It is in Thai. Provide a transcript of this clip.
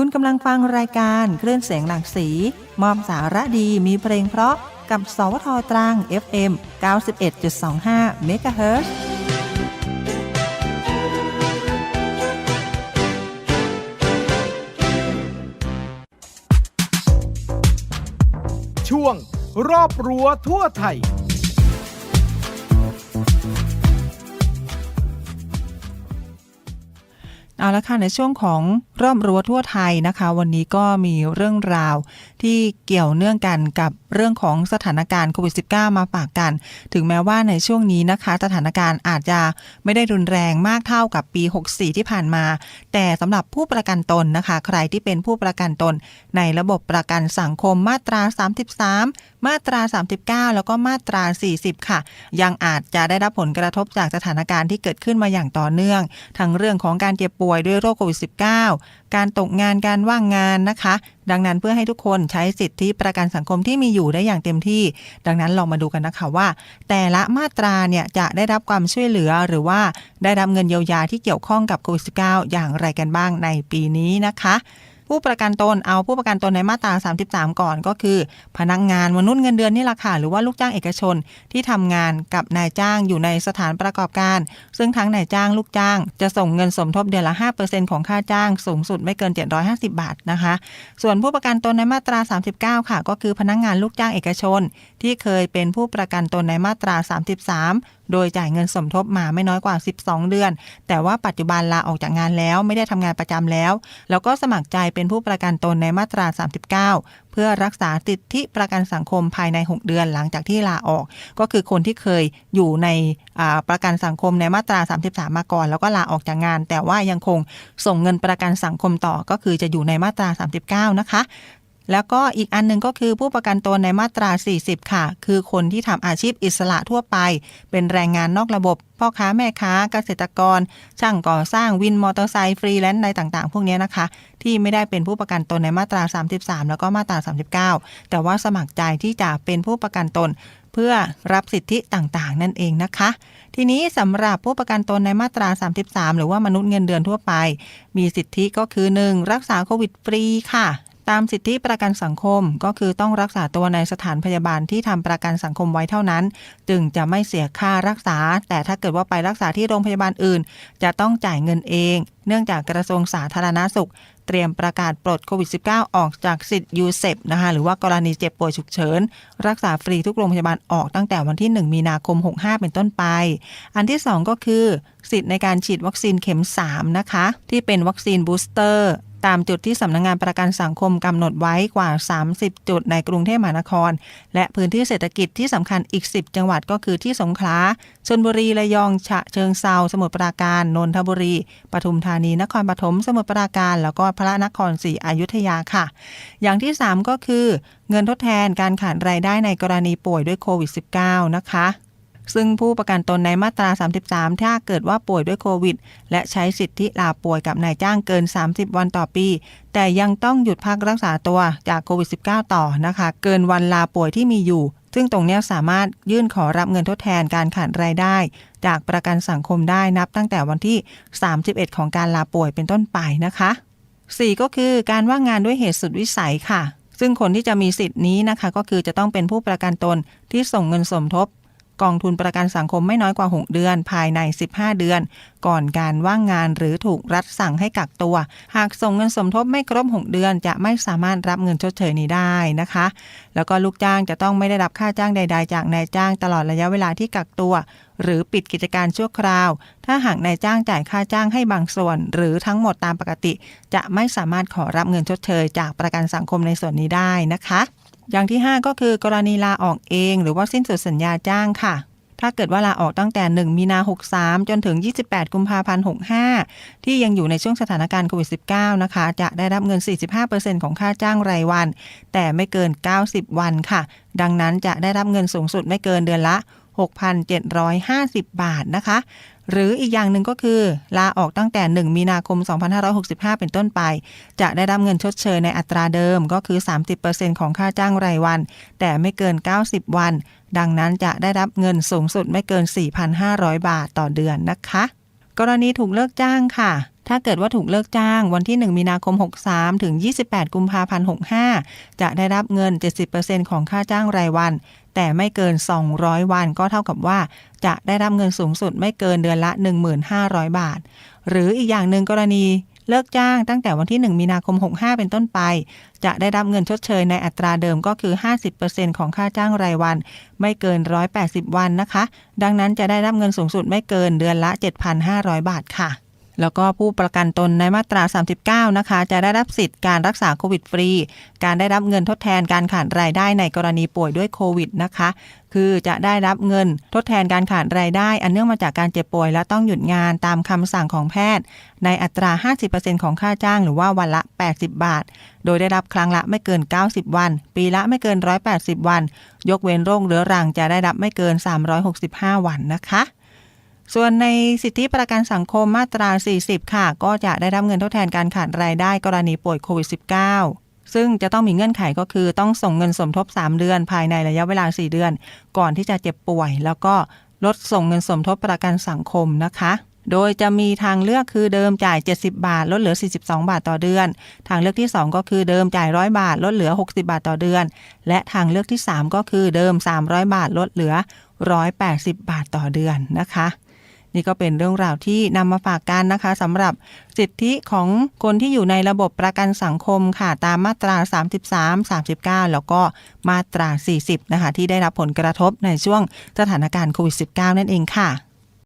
คุณกำลังฟังรายการคลื่นเสียงหลากสี มอบสาระดีมีเพลงเพราะกับ สวทตรัง FM 91.25เมกะเฮิรตซ์ช่วงรอบรั้วทั่วไทย เอาละค่ะในช่วงของรอบรั้วทั่วไทยนะคะ วันนี้ก็มีเรื่องราวที่เกี่ยวเนื่องกันกับเรื่องของสถานการณ์โควิด -19 มาฝากกัน ถึงแม้ว่าในช่วงนี้นะคะ สถานการณ์อาจจะไม่ได้รุนแรงมากเท่ากับปี 64 ที่ผ่านมา แต่สำหรับผู้ประกันตนนะคะ ใครที่เป็นผู้ประกันตน ในระบบประกันสังคมมาตรา 33 มาตรา 39 แล้วก็มาตรา 40 ค่ะ ยังอาจจะได้รับผลกระทบจากสถานการณ์ที่เกิดขึ้นมาอย่างต่อเนื่อง ทั้งเรื่องของการเจ็บป่วยวยด้วยโรคโควิด -19 การตกงานการว่างงานนะคะ ดังนั้นเพื่อให้ทุกคนใช้สิทธิประกันสังคมที่มีอยู่ได้อย่างเต็มที่ ดังนั้นลองมาดูกันนะคะว่า แต่ละมาตราเนี่ยจะได้รับความช่วยเหลือหรือว่าได้รับเงินเยียวยาที่เกี่ยวข้องกับโควิด -19 อย่างไรกันบ้างในปีนี้นะคะ ผู้ประกันตนเอาผู้ประกันตนในมาตรา 33 ก่อนก็คือ พนักงานมนุษย์เงินเดือนนี่แหละค่ะหรือว่าลูกจ้างเอกชนที่ทำงานกับนายจ้างอยู่ในสถานประกอบการ ซึ่งทั้งนายจ้างลูกจ้าง จะส่งเงินสมทบเดือนละ 5%ของค่าจ้าง สูงสุดไม่เกิน 750 บาทนะคะ ส่วนผู้ประกันตนในมาตรา 39 ค่ะ ก็คือพนักงานลูกจ้างเอกชน ที่เคยเป็นผู้ประกันตนในมาตรา 33 โดยจ่ายเงินสมทบมาไม่น้อยกว่า 12 เดือน แต่ว่าปัจจุบันลาออกจากงานแล้วไม่ได้ทำงานประจำแล้ว แล้วก็สมัครใจเป็นผู้ประกันตนในมาตรา 39 เพื่อรักษาสิทธิประกันสังคมภายใน 6 เดือนหลังจากที่ลาออก ก็คือคนที่เคยอยู่ในประกันสังคมในมาตรา 33 มาก่อน แล้วก็ลาออกจากงาน แต่ว่ายังคงส่งเงินประกันสังคมต่อก็คือจะอยู่ในมาตรา 39 นะคะ แล้วก็อีกอันหนึ่งก็คือผู้ประกันตนในมาตรา 40 ค่ะ คือคนที่ทำอาชีพอิสระทั่วไป เป็นแรงงานนอกระบบ พ่อค้าแม่ค้าเกษตรกร ช่างก่อสร้างวินมอเตอร์ไซค์ฟรีแลนซ์ในต่างๆ พวกนี้นะคะ ที่ไม่ได้เป็นผู้ประกันตนในมาตรา 33 แล้วก็มาตรา 39 แต่ว่าสมัครใจที่จะเป็นผู้ประกันตนเพื่อรับสิทธิต่างๆ นั่นเองนะคะ ทีนี้สำหรับผู้ประกันตนในมาตรา 33 หรือว่ามนุษย์เงินเดือนทั่วไป มีสิทธิก็คือ 1. รักษาโควิดฟรีค่ะ ตามสิทธิประกันสังคมก็คือต้องรักษาตัวในสถานพยาบาลที่ทำประกันสังคมไว้เท่านั้น จึงจะไม่เสียค่ารักษา แต่ถ้าเกิดว่าไปรักษาที่โรงพยาบาลอื่น จะต้องจ่ายเงินเอง เนื่องจากกระทรวงสาธารณาสุข เตรียมประกาศปลดโควิด -19 ออกจากสิทธิ์ยูเซปนะคะหรือว่ากรณีเจ็บป่วยฉุกเฉิน รักษาฟรีทุกโรงพยาบาลออกตั้งแต่วันที่ 1 มีนาคม 65 เป็นต้นไป อันที่ 2 ก็คือ สิทธิ์ในการฉีดวัคซีนเข็ม 3 นะคะ ที่เป็นวัคซีนบูสเตอร์ ตามจุดที่สำนักงงานประกันสังคมกำหนดไว้กว่า 30 จุดในกรุงเทพมหานคร และพื้นที่เศรษฐกิจที่สำคัญอีก 10 จังหวัดก็คือที่สงขลาชลบุรีระยองฉะเชิงเซาสมุทรปราการนนทบุรีปทุมธานีนครปฐมสมุทรปราการ แล้วก็พระนครศรีอยุธยาค่ะ อย่างที่ 3 ก็คือ เงินทดแทนการขาดรายได้ในกรณีป่วยด้วยโควิด -19 นะคะ ซึ่งผู้ประกันตนในมาตรา 33 ถ้าเกิดว่าป่วยด้วยโควิด และใช้สิทธิลาป่วยกับนายจ้างเกิน 30 วันต่อปี แต่ยังต้องหยุดพักรักษาตัวจากโควิด -19 ต่อนะคะ เกินวันลาป่วยที่มีอยู่ ซึ่งตรงนี้สามารถยื่นขอรับเงินทดแทนการขาดรายได้ จากประกันสังคมได้นับตั้งแต่วันที่ 31 ของการลาป่วยเป็นต้นไปนะคะ 4 ก็คือการว่างงานด้วยเหตุสุดวิสัยค่ะซึ่งคนที่จะมีสิทธิ์นี้นะคะ ก็คือจะต้องเป็นผู้ประกันตนที่ส่งเงินสมทบ กองทุนประกันสังคมไม่น้อยกว่า 6 เดือน ภายใน 15 เดือน ก่อนการว่างงานหรือถูกรัฐสั่งให้กักตัว หากส่งเงินสมทบไม่ครบ 6 เดือน จะไม่สามารถรับเงินชดเชยนี้ได้นะคะ แล้วก็ลูกจ้างจะต้องไม่ได้รับค่าจ้างใด ๆ จากนายจ้างตลอดระยะเวลาที่กักตัว หรือปิดกิจการชั่วคราว ถ้าหากนายจ้างจ่ายค่าจ้างให้บางส่วน หรือทั้งหมดตามปกติ จะไม่สามารถขอรับเงินชดเชย จากประกันสังคมในส่วนนี้ได้นะคะ อย่างที่ 5 ก็คือกรณีลาออกเอง หรือว่าสิ้นสุดสัญญาจ้างค่ะ ถ้าเกิดว่าลาออกตั้งแต่ 1 มีนา 63 จนถึง 28 กุมภาพันธ์ 65 ที่ยังอยู่ในช่วงสถานการณ์โควิด -19 นะคะ จะได้รับเงิน 45%ของค่าจ้างรายวัน แต่ไม่เกิน 90 วันค่ะ ดังนั้นจะได้รับเงินสูงสุดไม่เกินเดือนละ 6,750 บาทนะคะ หรืออีกอย่างหนึ่งก็คือลาออกตั้งแต่ 1 มีนาคม 2565 เป็นต้นไป จะได้รับเงินชดเชยในอัตราเดิมก็คือ 30%ของค่าจ้างรายวัน แต่ไม่เกิน 90 วัน ดังนั้นจะได้รับเงินสูงสุดไม่เกิน 4,500 บาทต่อเดือนนะคะ กรณีถูกเลิกจ้างค่ะ ถ้าเกิดว่าถูกเลิกจ้างวันที่ 1 มีนาคม 63 ถึง 28 กุมภาพันธ์ 65 จะได้รับเงิน 70%ของค่าจ้างรายวัน แต่ไม่เกิน 200 วันก็เท่ากับว่า จะได้รับเงินสูงสุดไม่เกินเดือนละ 1,500 บาท หรืออีกอย่างหนึ่งกรณีเลิกจ้างตั้งแต่วันที่ 1 มีนาคม 65 เป็นต้นไป จะได้รับเงินชดเชยในอัตราเดิมก็คือ 50%ของค่าจ้างรายวัน ไม่เกิน 180 วันนะคะ ดังนั้นจะได้รับเงินสูงสุดไม่เกินเดือนละ 7,500 บาทค่ะ แล้วก็ผู้ประกันตนในมาตรา 39 นะคะ จะได้รับสิทธิ์การรักษาโควิดฟรี การได้รับเงินทดแทนการขาดรายได้ในกรณีป่วยด้วยโควิดนะคะ คือจะได้รับเงินทดแทนการขาดรายได้ อันเนื่องมาจากการเจ็บป่วย และต้องหยุดงานตามคำสั่งของแพทย์ ในอัตรา 50%ของค่าจ้างหรือว่าวันละ 80 บาท โดยได้รับครั้งละไม่เกิน 90 วัน ปีละไม่เกิน 180 วัน ยกเว้นโรคเรื้อรังจะได้รับไม่เกิน 365 วันนะคะ ส่วนในสิทธิประกันสังคมมาตรา 40 ค่ะ ก็จะได้รับเงินทดแทนการขาดรายได้กรณีป่วยโควิด -19 ซึ่งจะต้องมีเงื่อนไขก็คือต้องส่งเงินสมทบ 3 เดือน ภายในระยะเวลา 4 เดือน ก่อนที่จะเจ็บป่วย แล้วก็ลดส่งเงินสมทบประกันสังคมนะคะ โดยจะมีทางเลือกคือเดิมจ่าย 70 บาท ลดเหลือ 42 บาทต่อเดือน ทางเลือกที่ 2 ก็คือเดิมจ่าย 100 บาท ลดเหลือ 60 บาทต่อเดือน และทางเลือกที่ 3 ก็คือเดิม 300 บาท ลดเหลือ 180 บาทต่อเดือนนะคะ นี่ก็เป็นเรื่องราวที่นำมาฝากกันนะคะสำหรับสิทธิของคนที่อยู่ในระบบประกันสังคมค่ะตามมาตรา 33 39 แล้วก็มาตรา 40 นะคะ ที่ได้รับผลกระทบในช่วงสถานการณ์โควิด -19 นั่นเองค่ะ